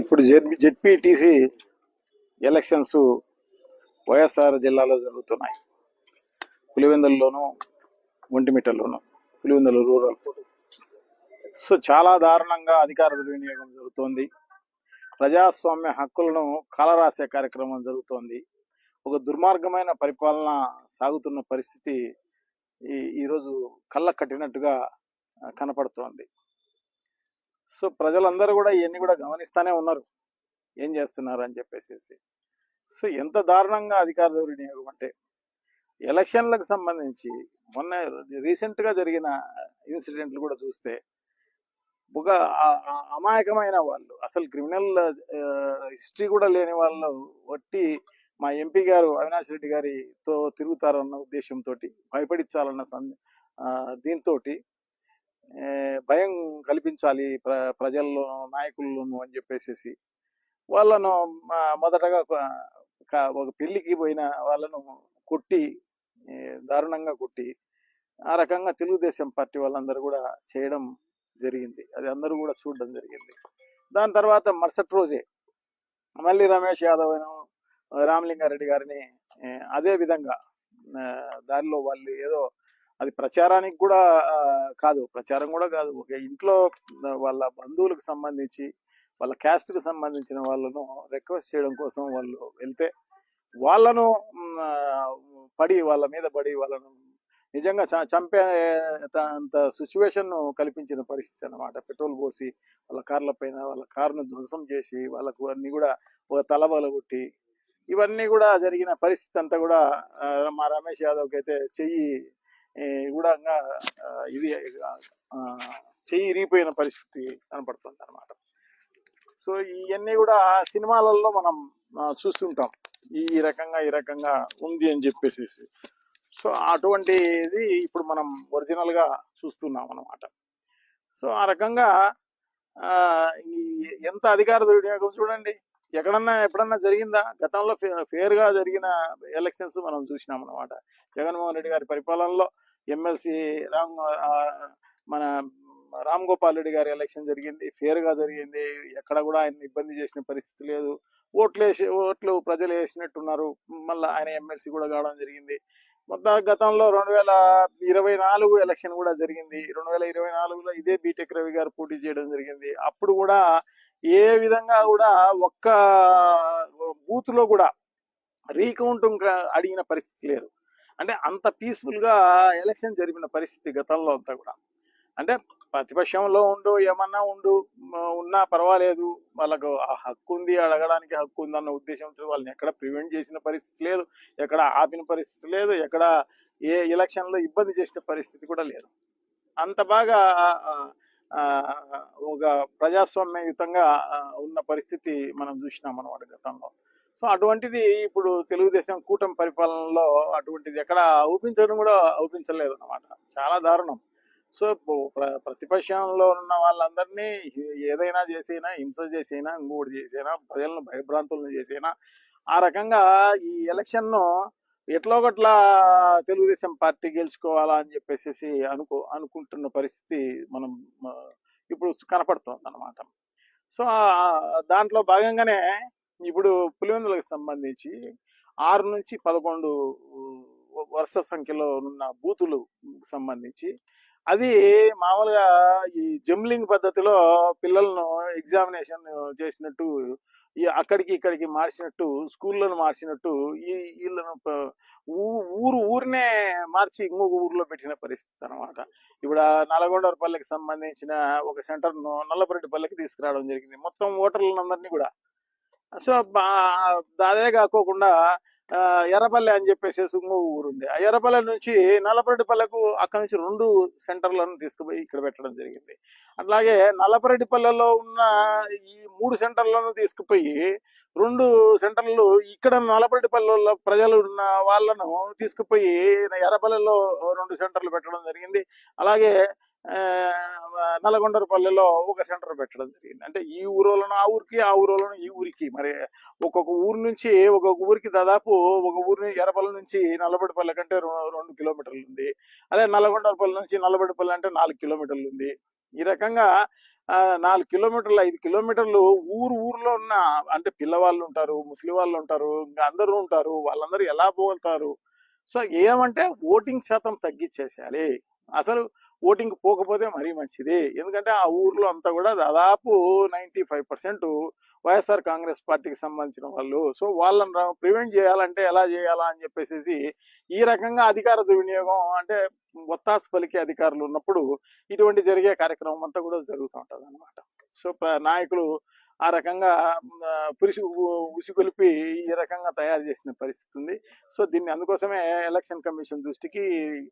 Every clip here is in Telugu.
ఇప్పుడు జెడ్ జెడ్పీటీసీ ఎలక్షన్స్ వైఎస్ఆర్ జిల్లాలో జరుగుతున్నాయి. పులివెందుల్లోను ఒంటిమిట్టలోను పులివెందుల రూరల్ సో చాలా దారుణంగా అధికార దుర్వినియోగం జరుగుతోంది. ప్రజాస్వామ్య హక్కులను కాలరాసే కార్యక్రమం జరుగుతోంది. ఒక దుర్మార్గమైన పరిపాలన సాగుతున్న పరిస్థితి ఈ ఈరోజు కళ్ళ కట్టినట్టుగా కనపడుతోంది. సో ప్రజలందరూ కూడా ఇవన్నీ కూడా గమనిస్తానే ఉన్నారు. ఏం చేస్తున్నారు అని చెప్పేసి సో ఎంత దారుణంగా అధికార దుర్వినియోగం అంటే ఎలక్షన్లకు సంబంధించి మొన్న రీసెంట్గా జరిగిన ఇన్సిడెంట్లు కూడా చూస్తే ఒక అమాయకమైన వాళ్ళు అసలు క్రిమినల్ హిస్టరీ కూడా లేని వాళ్ళు వట్టి మా ఎంపీ గారు అవినాష్ రెడ్డి గారితో తిరుగుతారన్న ఉద్దేశంతో భయపడించాలన్న సంద దీంతో భయం కల్పించాలి ప్ర ప్రజల్లో నాయకులను అని చెప్పేసి వాళ్ళను మొదటగా ఒక ఒక పెళ్ళికి పోయిన వాళ్ళను కొట్టి దారుణంగా కొట్టి ఆ రకంగా తెలుగుదేశం పార్టీ వాళ్ళందరూ కూడా చేయడం జరిగింది. అది అందరూ కూడా చూడడం జరిగింది. దాని తర్వాత మరుసటి రోజే మళ్ళీ రమేష్ యాదవ్ అయిన రామలింగారెడ్డి గారిని అదే విధంగా దారిలో వాళ్ళు ఏదో అది ప్రచారానికి కూడా కాదు ప్రచారం కూడా కాదు. ఒక ఇంట్లో వాళ్ళ బంధువులకు సంబంధించి వాళ్ళ క్యాస్ట్కి సంబంధించిన వాళ్ళను రిక్వెస్ట్ చేయడం కోసం వాళ్ళు వెళ్తే వాళ్ళను పడి వాళ్ళ మీద పడి వాళ్ళను నిజంగా చ- చంపే త- అంత సిచ్యువేషన్ కల్పించిన పరిస్థితి అన్నమాట. పెట్రోల్ పోసి వాళ్ళ కార్ల పైన వాళ్ళ కారును ధ్వంసం చేసి వాళ్ళకు అన్ని కూడా ఒక తలబల కొట్టి ఇవన్నీ కూడా జరిగిన పరిస్థితి అంతా కూడా మా రమేష్ యాదవ్కి అయితే చెయ్యి కూడా ఇది ఆ, చెయ్యి ఇరిగిపోయిన పరిస్థితి కనపడుతుంది అనమాట సో ఇవన్నీ కూడా సినిమాలలో మనం చూస్తుంటాం. ఈ రకంగా ఈ రకంగా ఉంది అని చెప్పేసి సో అటువంటిది ఇప్పుడు మనం ఒరిజినల్గా చూస్తున్నాం అనమాట సో ఆ రకంగా ఈ ఎంత అధికార దుర్వినియోగం చూడండి. ఎక్కడన్నా ఎప్పుడన్నా జరిగిందా? గతంలో ఫేర్గా జరిగిన ఎలక్షన్స్ మనం చూసినాం అనమాట జగన్మోహన్ రెడ్డి గారి పరిపాలనలో ఎమ్మెల్సీ రామ్ మన రామ్ గోపాల్ రెడ్డి గారి ఎలక్షన్ జరిగింది. ఫేర్గా జరిగింది. ఎక్కడ కూడా ఆయన ఇబ్బంది చేసిన పరిస్థితి లేదు. ఓట్లు వేసి ఓట్లు ప్రజలు వేసినట్టున్నారు. మళ్ళీ ఆయన ఎమ్మెల్సీ కూడా కావడం జరిగింది. మొత్తం గతంలో రెండు వేల ఇరవై నాలుగు ఎలక్షన్ కూడా జరిగింది. రెండు వేల ఇరవై నాలుగులో ఇదే బీటెక్ రవి గారు పోటీ చేయడం జరిగింది. అప్పుడు కూడా ఏ విధంగా కూడా ఒక్క బూత్లో కూడా రీకౌంట్ అడిగిన పరిస్థితి లేదు. అంటే అంత పీస్ఫుల్గా ఎలక్షన్ జరిపిన పరిస్థితి గతంలో అంతా కూడా. అంటే ప్రతిపక్షంలో ఉండు ఏమన్నా ఉండు ఉన్నా పర్వాలేదు. వాళ్ళకు ఆ హక్కు ఉంది అడగడానికి హక్కు ఉంది అన్న ఉద్దేశంతో వాళ్ళని ఎక్కడ ప్రివెంట్ చేసిన పరిస్థితి లేదు ఎక్కడ ఆపిన పరిస్థితి లేదు ఎక్కడ ఏ ఎలక్షన్లో ఇబ్బంది చేసిన పరిస్థితి కూడా లేదు. అంత బాగా ఒక ప్రజాస్వామ్యయుతంగా ఉన్న పరిస్థితి మనం చూసినాం అనమాట గతంలో. సో అటువంటిది ఇప్పుడు తెలుగుదేశం కూటమి పరిపాలనలో అటువంటిది ఎక్కడ ఊపించడం కూడా ఊపించలేదు అన్నమాట. చాలా దారుణం. సో ప్ర- ప్రతిపక్షంలో ఉన్న వాళ్ళందరినీ ఏదైనా చేసైనా హింస చేసైనా ఇంకోటి చేసైనా ప్రజలను భయభ్రాంతులను చేసైనా ఆ రకంగా ఈ ఎలక్షన్ను ఎట్లో ఒకట్లా తెలుగుదేశం పార్టీ గెలుచుకోవాలా అని చెప్పేసి అనుకో అనుకుంటున్న పరిస్థితి మనం ఇప్పుడు కనపడుతుంది అనమాట సో దాంట్లో భాగంగానే ఇప్పుడు పులివెందులకు సంబంధించి ఆరు నుంచి పదకొండు వరుస సంఖ్యలో ఉన్న బూతులు సంబంధించి అది మామూలుగా ఈ జంబ్లింగ్ పద్ధతిలో పిల్లలను ఎగ్జామినేషన్ చేసినట్టు ఈ అక్కడికి ఇక్కడికి మార్చినట్టు స్కూళ్ళను మార్చినట్టు ఈ వీళ్ళను ఊరు ఊరినే మార్చి ఇంకొక ఊర్లో పెట్టిన పరిస్థితి అన్నమాట. ఇప్పుడు ఆ నల్గొండపల్లికి సంబంధించిన ఒక సెంటర్ను నల్లపరెడ్డిపల్లికి తీసుకురావడం జరిగింది. మొత్తం ఓటర్లందరినీ కూడా సో బా- అదే కాకోకుండా ఆ, ఎర్రపల్లి అని చెప్పేసి ఇంకో ఊరు ఉంది ఆ ఎర్రపల్లి నుంచి నల్లపరెడ్డిపల్లెకు అక్కడ నుంచి రెండు సెంటర్లను తీసుకుపోయి ఇక్కడ పెట్టడం జరిగింది. అట్లాగే నల్లపరెడ్డిపల్లెలో ఉన్న ఈ మూడు సెంటర్లను తీసుకుపోయి రెండు సెంటర్లు ఇక్కడ నల్లపరెడ్డిపల్లెలో ప్రజలు ఉన్న వాళ్ళను తీసుకుపోయి ఎర్రపల్లెలో రెండు సెంటర్లు పెట్టడం జరిగింది. అలాగే ఆ, నల్గొండరపల్లిలో ఒక సెంటర్ పెట్టడం జరిగింది. అంటే ఈ ఊరోలను ఆ ఊరికి ఆ ఊరోలను ఈ ఊరికి. మరి ఒక్కొక్క ఊరు నుంచి ఒక్కొక్క ఊరికి దాదాపు ఒక ఊరి ఎర్రపల్లి నుంచి నల్లబడిపల్లి కంటే రెండు కిలోమీటర్లు ఉంది. అదే నల్గొండరపల్లి నుంచి నల్లబడిపల్లి అంటే నాలుగు కిలోమీటర్లు ఉంది. ఈ రకంగా నాలుగు కిలోమీటర్లు ఐదు కిలోమీటర్లు ఊరు ఊర్లో ఉన్న అంటే పిల్లవాళ్ళు ఉంటారు ముసలి వాళ్ళు ఉంటారు ఇంకా అందరూ ఉంటారు వాళ్ళందరూ ఎలా పోతారు సో ఏమంటే ఓటింగ్ శాతం తగ్గించేసేయాలి. అసలు ఓటింగ్ పోకపోతే మరీ మంచిది. ఎందుకంటే ఆ ఊర్లో అంతా కూడా దాదాపు ninety five percent YSR Congress పార్టీకి సంబంధించిన వాళ్ళు. సో వాళ్ళని ప్రివెంట్ చేయాలంటే ఎలా చేయాలా అని చెప్పేసి ఈ రకంగా అధికార దుర్వినియోగం అంటే ఒత్తాసు పలికే అధికారులు ఉన్నప్పుడు ఇటువంటి జరిగే కార్యక్రమం అంతా కూడా జరుగుతూ ఉంటుంది అనమాట సో ప్ర- నాయకులు ఆ రకంగా పురుషు ఉసిగొలిపి ఈ రకంగా తయారు చేసిన పరిస్థితి ఉంది. సో దీన్ని అందుకోసమే ఎలక్షన్ కమిషన్ దృష్టికి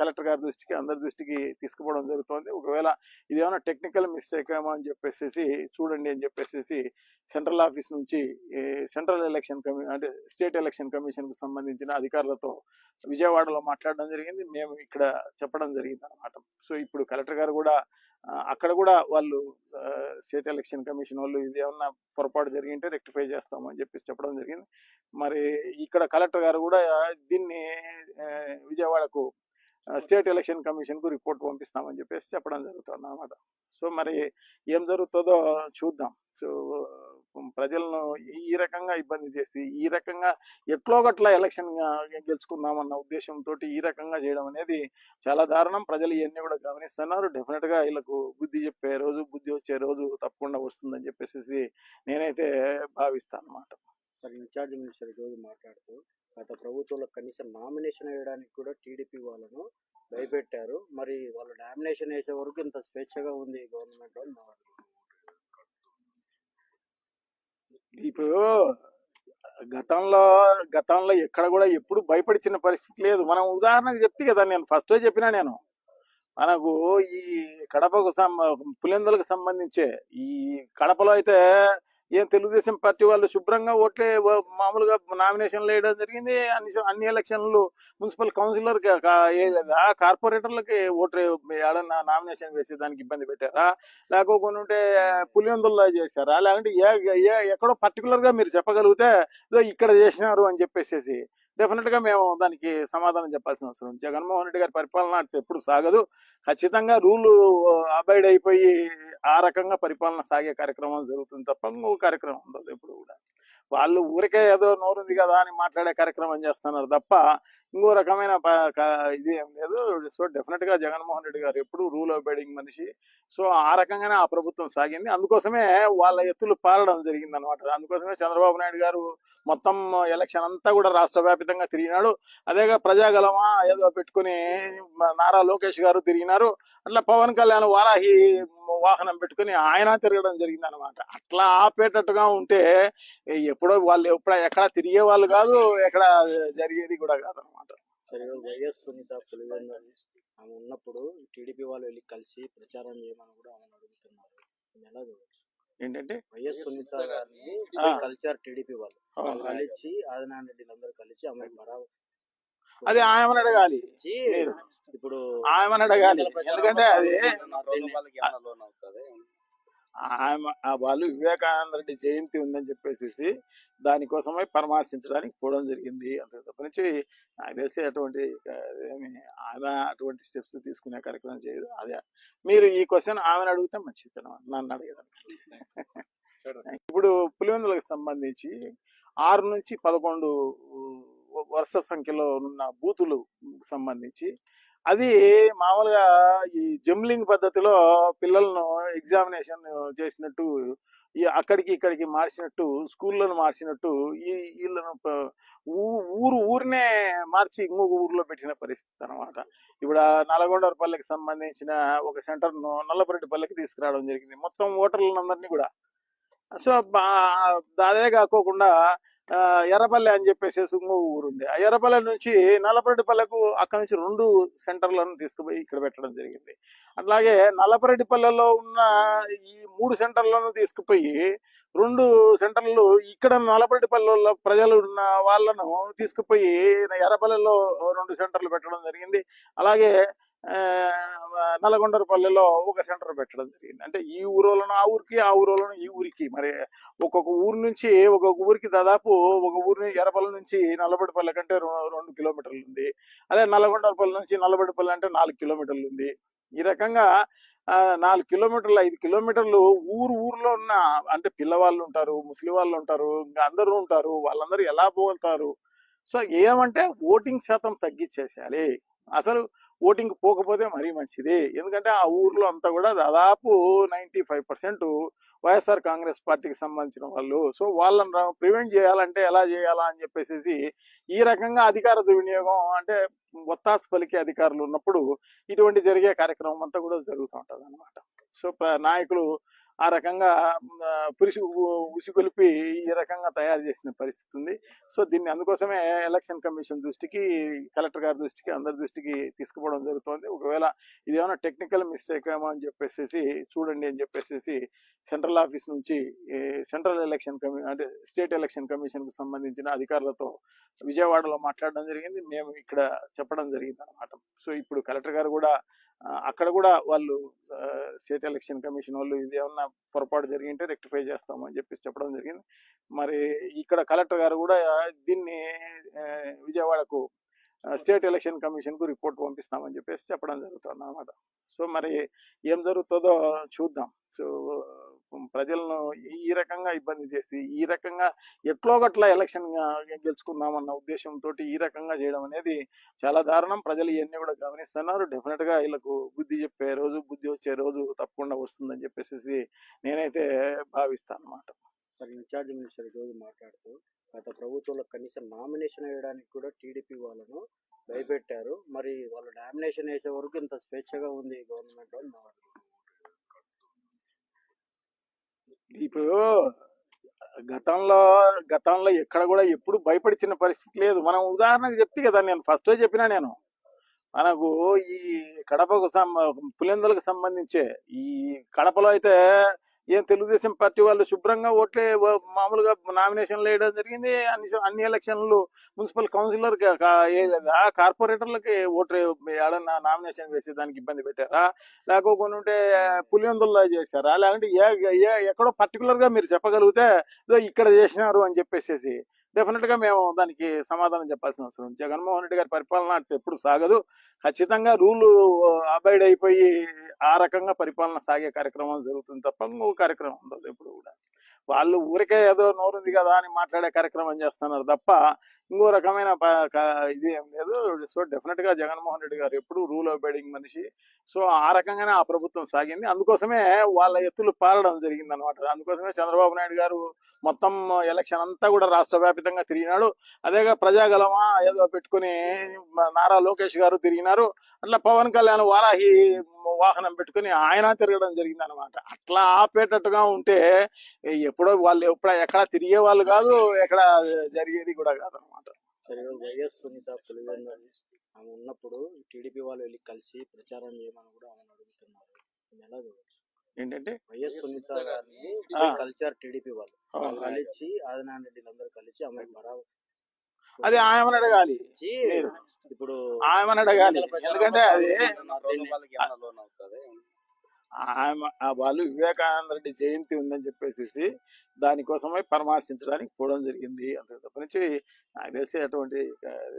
కలెక్టర్ గారి దృష్టికి అందరి దృష్టికి తీసుకుపోవడం జరుగుతోంది. ఒకవేళ ఇది ఏమైనా టెక్నికల్ మిస్టేక్ ఏమో అని చెప్పేసి చూడండి అని చెప్పేసి సెంట్రల్ ఆఫీస్ నుంచి సెంట్రల్ ఎలక్షన్ కమి అంటే స్టేట్ ఎలక్షన్ కమిషన్కు సంబంధించిన అధికారులతో విజయవాడలో మాట్లాడడం జరిగింది. మేము ఇక్కడ చెప్పడం జరిగింది అనమాట సో ఇప్పుడు కలెక్టర్ గారు కూడా అక్కడ కూడా వాళ్ళు స్టేట్ ఎలక్షన్ కమిషన్ వాళ్ళు ఇది ఏమన్నా పొరపాటు జరిగింటే రెక్టిఫై చేస్తాము అని చెప్పేసి చెప్పడం జరిగింది. మరి ఇక్కడ కలెక్టర్ గారు కూడా దీన్ని విజయవాడకు స్టేట్ ఎలక్షన్ కమిషన్కు రిపోర్ట్ పంపిస్తామని చెప్పేసి చెప్పడం జరుగుతుంది అన్నమాట సో మరి ఏం జరుగుతుందో చూద్దాం. సో ప్రజలను ఈ రకంగా ఇబ్బంది చేసి ఈ రకంగా ఎట్లో గట్ల ఎలక్షన్ గెలుచుకుందామన్న ఉద్దేశంతో ఈ రకంగా చేయడం అనేది చాలా దారుణం. ప్రజలు ఇవన్నీ కూడా గమనిస్తున్నారు. డెఫినెట్గా వీళ్ళకు బుద్ధి చెప్పే రోజు బుద్ధి వచ్చే రోజు తప్పకుండా వస్తుందని చెప్పేసి నేనైతే భావిస్తాను అన్నమాట. మరి ఇన్ఛార్జ్ మినిస్టర్ ఈరోజు మాట్లాడుతూ గత ప్రభుత్వంలో కనీసం నామినేషన్ వేయడానికి కూడా టీడీపీ వాళ్ళను భయపెట్టారు. మరి వాళ్ళు నామినేషన్ వేసే వరకు ఇంత స్వేచ్ఛగా ఉంది గవర్నమెంట్ వాళ్ళు మా ఇప్పుడు గతంలో గతంలో ఎక్కడ కూడా ఎప్పుడు భయపడిచిన పరిస్థితి లేదు. మనం ఉదాహరణకు చెప్తే కదా నేను ఫస్ట్ చెప్పినా నేను. మనకు ఈ కడపకు సం- పులిందలకు సంబంధించే ఈ కడపలో అయితే ఏం తెలుగుదేశం పార్టీ వాళ్ళు శుభ్రంగా ఓట్లే మామూలుగా నామినేషన్లు వేయడం జరిగింది. అన్ని అన్ని ఎలక్షన్లు మున్సిపల్ కౌన్సిలర్ కార్పొరేటర్లకి ఓట్లు ఏడన్నా నామినేషన్ వేసి దానికి ఇబ్బంది పెట్టారా? లేకోకుండా ఉంటే పులివెందుల్లో చేశారా? లేకుంటే ఏ ఏ- ఎక్కడో పర్టికులర్గా మీరు చెప్పగలిగితే ఇక్కడ చేసినారు అని చెప్పేసేసి డెఫినెట్గా మేము దానికి సమాధానం చెప్పాల్సిన అవసరం ఉంది. జగన్మోహన్ రెడ్డి గారి పరిపాలన ఎప్పుడు సాగదు ఖచ్చితంగా రూలు అబైడ్ అయిపోయి ఆ రకంగా పరిపాలన సాగే కార్యక్రమం జరుగుతుంది తప్ప ఇంకో కార్యక్రమం ఉండదు ఎప్పుడు కూడా వాళ్ళు ఊరికే ఏదో నోరుంది కదా అని మాట్లాడే కార్యక్రమం చేస్తున్నారు తప్ప ఇంకో రకమైన ప- ఇది ఏం లేదు. సో డెఫినెట్గా జగన్మోహన్ రెడ్డి గారు ఎప్పుడు రూల్ అబైడింగ్ మనిషి. సో ఆ రకంగానే ఆ ప్రభుత్వం సాగింది. అందుకోసమే వాళ్ళ ఎత్తులు పారడం జరిగింది అనమాట అందుకోసమే చంద్రబాబు నాయుడు గారు మొత్తం ఎలక్షన్ అంతా కూడా రాష్ట్ర వ్యాపితంగా తిరిగినాడు. అదేగా ప్రజాగలమా ఏదో పెట్టుకుని నారా లోకేష్ గారు తిరిగినారు. అట్లా పవన్ కళ్యాణ్ వారాహి వాహనం పెట్టుకుని ఆయన తిరగడం జరిగింది అనమాట అట్లా ఆపేటట్టుగా ఉంటే ఎప్పుడో వాళ్ళు ఎప్పుడో ఎక్కడ తిరిగే వాళ్ళు కాదు ఎక్కడ జరిగేది కూడా కాదు అనమాట సరే ఈరోజు వైఎస్ సునీత ఆమె ఉన్నప్పుడు టీడీపీ వాళ్ళు వెళ్ళి కలిసి ప్రచారం చేయమని కూడా ఆమెను అడుగుతున్నారు. ఇది ఎలా చూడొచ్చు? ఏంటంటే? వైఎస్ సునీత గారిని. కలిసారు టీడీపీ వాళ్ళు. కలిసి ఆదినారాయణ రెడ్డి అందరూ కలిసి ఆమె బరాబర్ అది ఆయమని అడగాలి. ఇప్పుడు ఆయమని అడగాలి. ఎందుకంటే అది ఆమె ఆ వాళ్ళు వివేకానంద రెడ్డి జయంతి ఉందని చెప్పేసి దానికోసమై పరామర్శించడానికి పోవడం జరిగింది. అంతే తప్ప నుంచి నాకు తెలిసి అటువంటి ఏమి ఆమె అటువంటి స్టెప్స్ తీసుకునే కార్యక్రమం చేయదు. అదే మీరు ఈ క్వశ్చన్ ఆమెను అడిగితే మంచిది నన్ను అడిగేదాన్ని. ఇప్పుడు పులివెందులకు సంబంధించి ఆరు నుంచి పదకొండు వరుస సంఖ్యలో ఉన్న బూతులు సంబంధించి అది మామూలుగా ఈ జంబ్లింగ్ పద్ధతిలో పిల్లలను ఎగ్జామినేషన్ చేసినట్టు ఈ అక్కడికి ఇక్కడికి మార్చినట్టు స్కూళ్ళను మార్చినట్టు ఈ వీళ్ళను ఊరు ఊరినే మార్చి ఇంకొక ఊర్లో పెట్టిన పరిస్థితి అన్నమాట. ఇప్పుడు ఆ నల్గొండపల్లికి సంబంధించిన ఒక సెంటర్ను నల్లపరెడ్డిపల్లికి తీసుకురావడం జరిగింది. మొత్తం ఓటర్లందరినీ కూడా. సో బా- అదే కాకోకుండా ఎర్రపల్లి అని చెప్పేసి ఇంకో ఊరు ఉంది ఆ ఎర్రపల్లి నుంచి నల్లపరెడ్డిపల్లెకు అక్కడ నుంచి రెండు సెంటర్లను తీసుకుపోయి ఇక్కడ పెట్టడం జరిగింది. అట్లాగే నల్లపరెడ్డిపల్లెలో ఉన్న ఈ మూడు సెంటర్లను తీసుకుపోయి రెండు సెంటర్లు ఇక్కడ నల్లపరెడ్డిపల్లెలో ప్రజలు ఉన్న వాళ్ళను తీసుకుపోయి ఎర్రపల్లెలో రెండు సెంటర్లు పెట్టడం జరిగింది. అలాగే ఆ, ఒక సెంటర్ పెట్టడం జరిగింది. అంటే ఈ ఊరోలను ఆ ఊరికి ఆ ఊరోలను ఈ ఊరికి. మరి ఒక్కొక్క ఊరు నుంచి ఒక్కొక్క ఊరికి దాదాపు ఒక ఊరి ఎర్రపల్లి నుంచి నల్లబడిపల్లి కంటే రెండు కిలోమీటర్లు ఉంది. అదే నల్లగొండపల్లి నుంచి నల్లబడిపల్లి అంటే నాలుగు కిలోమీటర్లు ఉంది. ఈ రకంగా నాలుగు కిలోమీటర్లు ఐదు కిలోమీటర్లు ఊరు ఊర్లో ఉన్న అంటే పిల్లవాళ్ళు ఉంటారు ముసలి వాళ్ళు ఉంటారు ఇంకా అందరూ ఉంటారు. వాళ్ళందరూ ఎలా పోతారు సో ఏమంటే ఓటింగ్ శాతం తగ్గించేసేయాలి. అసలు ఓటింగ్ పోకపోతే మరీ మంచిది. ఎందుకంటే ఆ ఊర్లో అంతా కూడా దాదాపు ninety five percent YSR Congress పార్టీకి సంబంధించిన వాళ్ళు. సో వాళ్ళని ప్రివెంట్ చేయాలంటే ఎలా చేయాలా అని చెప్పేసి ఈ రకంగా అధికార దుర్వినియోగం అంటే ఒత్తాసు పలికే అధికారులు ఉన్నప్పుడు ఇటువంటి జరిగే కార్యక్రమం అంతా కూడా జరుగుతూ ఉంటుంది అనమాట సో ప్ర- నాయకులు ఆ రకంగా పురుషు ఉసిగొలిపి ఈ రకంగా తయారు చేసిన పరిస్థితి ఉంది సో దీన్ని అందుకోసమే ఎలక్షన్ కమిషన్ దృష్టికి కలెక్టర్ గారి దృష్టికి అందరి దృష్టికి తీసుకుపోవడం జరుగుతుంది. ఒకవేళ ఇది ఏమైనా టెక్నికల్ మిస్టేక్ ఏమో అని చెప్పేసి చూడండి అని చెప్పేసి సెంట్రల్ ఆఫీస్ నుంచి సెంట్రల్ ఎలక్షన్ కమి అంటే స్టేట్ ఎలక్షన్ కమిషన్కు సంబంధించిన అధికారులతో విజయవాడలో మాట్లాడడం జరిగింది. మేము ఇక్కడ చెప్పడం జరిగింది అనమాట సో ఇప్పుడు కలెక్టర్ గారు కూడా అక్కడ కూడా వాళ్ళు స్టేట్ ఎలక్షన్ కమిషన్ వాళ్ళు ఇది ఏమన్నా పొరపాటు జరిగింటే రెక్టిఫై చేస్తామని చెప్పేసి చెప్పడం జరిగింది. మరి ఇక్కడ కలెక్టర్ గారు కూడా దీన్ని విజయవాడకు స్టేట్ ఎలక్షన్ కమిషన్కు రిపోర్ట్ పంపిస్తామని చెప్పేసి చెప్పడం జరుగుతుంది అన్నమాట సో మరి ఏం జరుగుతుందో చూద్దాం. సో ప్రజలను ఈ రకంగా ఇబ్బంది చేసి ఈ రకంగా ఎట్లో గట్ల ఎలక్షన్ గెలుచుకుందామన్న ఉద్దేశంతో ఈ రకంగా చేయడం అనేది చాలా దారుణం. ప్రజలు ఇవన్నీ కూడా గమనిస్తున్నారు. డెఫినెట్గా వీళ్ళకు బుద్ధి చెప్పే రోజు బుద్ధి వచ్చే రోజు తప్పకుండా వస్తుందని చెప్పేసి నేనైతే భావిస్తాను అనమాట మరి ఇన్ఛార్జ్ మినిస్టర్ ఈరోజు మాట్లాడుతూ గత ప్రభుత్వంలో కనీసం నామినేషన్ వేయడానికి కూడా టీడీపీ వాళ్ళను భయపెట్టారు. మరి వాళ్ళు నామినేషన్ వేసే వరకు ఇంత స్వేచ్ఛగా ఉంది గవర్నమెంట్ అని మా ఇప్పుడు గతంలో గతంలో ఎక్కడ కూడా ఎప్పుడు భయపడిచిన పరిస్థితి లేదు. మనం ఉదాహరణకు చెప్తే కదా నేను ఫస్ట్ చెప్పినా నేను. మనకు ఈ కడపకు సంబ పులిందలకు సంబంధించే ఈ కడపలో అయితే ఏం తెలుగుదేశం పార్టీ వాళ్ళు శుభ్రంగా ఓట్లే మామూలుగా నామినేషన్లు వేయడం జరిగింది. అన్ని అన్ని ఎలక్షన్లు మున్సిపల్ కౌన్సిలర్ కార్పొరేటర్లకి ఓట్లు ఏడన్నా నామినేషన్ వేసి దానికి ఇబ్బంది పెట్టారా? లేకోకుండా ఉంటే పులివెందుల్లో చేశారా? లేకుంటే ఏ ఏ- ఎక్కడో పర్టికులర్గా మీరు చెప్పగలిగితే ఇక్కడ చేసినారు అని చెప్పేసేసి డెఫినెట్గా మేము దానికి సమాధానం చెప్పాల్సిన అవసరం ఉంది. జగన్మోహన్ రెడ్డి గారి పరిపాలన ఎప్పుడు సాగదు ఖచ్చితంగా రూలు అబైడ్ అయిపోయి ఆ రకంగా పరిపాలన సాగే కార్యక్రమం జరుగుతుంది తప్ప ఇంకో కార్యక్రమం ఉండదు ఎప్పుడు కూడా వాళ్ళు ఊరికే ఏదో నోరుంది కదా అని మాట్లాడే కార్యక్రమం చేస్తున్నారు తప్ప ఇంకో రకమైన ప- ఇది ఏం లేదు. సో డెఫినెట్గా జగన్మోహన్ రెడ్డి గారు ఎప్పుడు రూల్ అబైడింగ్ మనిషి. సో ఆ రకంగానే ఆ ప్రభుత్వం సాగింది. అందుకోసమే వాళ్ళ ఎత్తులు పారడం జరిగింది అనమాట అందుకోసమే చంద్రబాబు నాయుడు గారు మొత్తం ఎలక్షన్ అంతా కూడా రాష్ట్ర వ్యాపితంగా తిరిగినాడు. అదేగా ప్రజాగలమా ఏదో పెట్టుకుని నారా లోకేష్ గారు తిరిగినారు. అట్లా పవన్ కళ్యాణ్ వారాహి వాహనం పెట్టుకుని ఆయన తిరగడం జరిగింది అనమాట అట్లా ఆపేటట్టుగా ఉంటే ఎప్పుడో వాళ్ళు ఎప్పుడ ఎక్కడ తిరిగే వాళ్ళు కాదు ఎక్కడ జరిగేది కూడా కాదు అనమాట వైఎస్ సునీత పులివెందులు ఆమె ఉన్నప్పుడు టీడీపీ వాళ్ళు వెళ్ళి కలిసి ప్రచారం చేయమని కూడా ఆమెను అడుగుతున్నారు. ఎలా చూడొచ్చు? ఏంటంటే? వైఎస్ సునీత గారిని ఆ. కలిసారు టీడీపీ వాళ్ళు. కలిసి ఆదినారాయణ రెడ్డిలు అందరూ కలిసి ఆమె బరాబర్ అది ఆయమని అడగాలి. ఇప్పుడు ఆయమని అడగాలి. ఎందుకంటే అది ఆ వాళ్ళు వివేకానంద రెడ్డి జయంతి ఉందని చెప్పేసి దానికోసమే పరామర్శించడానికి పోవడం జరిగింది. అంతే తప్ప నుంచి నాకు తెలిసి అటువంటి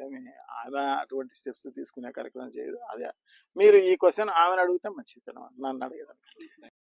ఏమి ఆమె అటువంటి స్టెప్స్ తీసుకునే కార్యక్రమం చేయదు. అదే మీరు ఈ క్వశ్చన్ ఆమెను అడిగితే మంచిది నన్ను అడగదండి